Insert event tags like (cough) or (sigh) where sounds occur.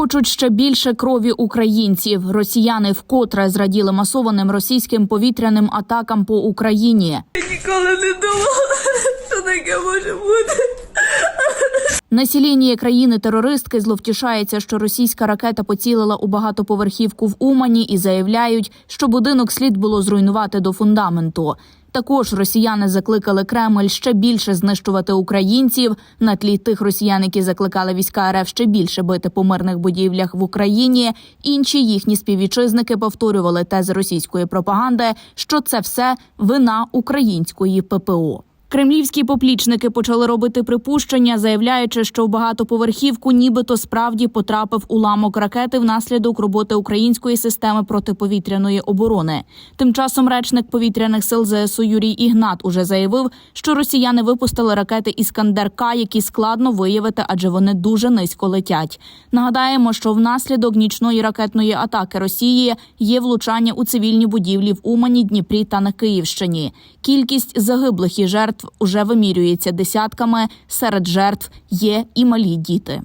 Хочуть ще більше крові українців. Росіяни вкотре зраділи масованим російським повітряним атакам по Україні. Ніколи не думала, (laughs) що таке може бути. Населення країни-терористки зловтішається, що російська ракета поцілила у багатоповерхівку в Умані і заявляють, що будинок слід було зруйнувати до фундаменту. Також росіяни закликали Кремль ще більше знищувати українців на тлі тих росіян, які закликали війська РФ ще більше бити по мирних будівлях в Україні. Інші їхні співвітчизники повторювали тези російської пропаганди, що це все вина української ППО. Кремлівські поплічники почали робити припущення, заявляючи, що в багатоповерхівку нібито справді потрапив уламок ракети внаслідок роботи української системи протиповітряної оборони. Тим часом речник повітряних сил ЗСУ Юрій Ігнат уже заявив, що росіяни випустили ракети Іскандер К, які складно виявити, адже вони дуже низько летять. Нагадаємо, що внаслідок нічної ракетної атаки Росії є влучання у цивільні будівлі в Умані, Дніпрі та на Київщині. Кількість загиблих і жертв уже вимірюється десятками. Серед жертв є і малі діти.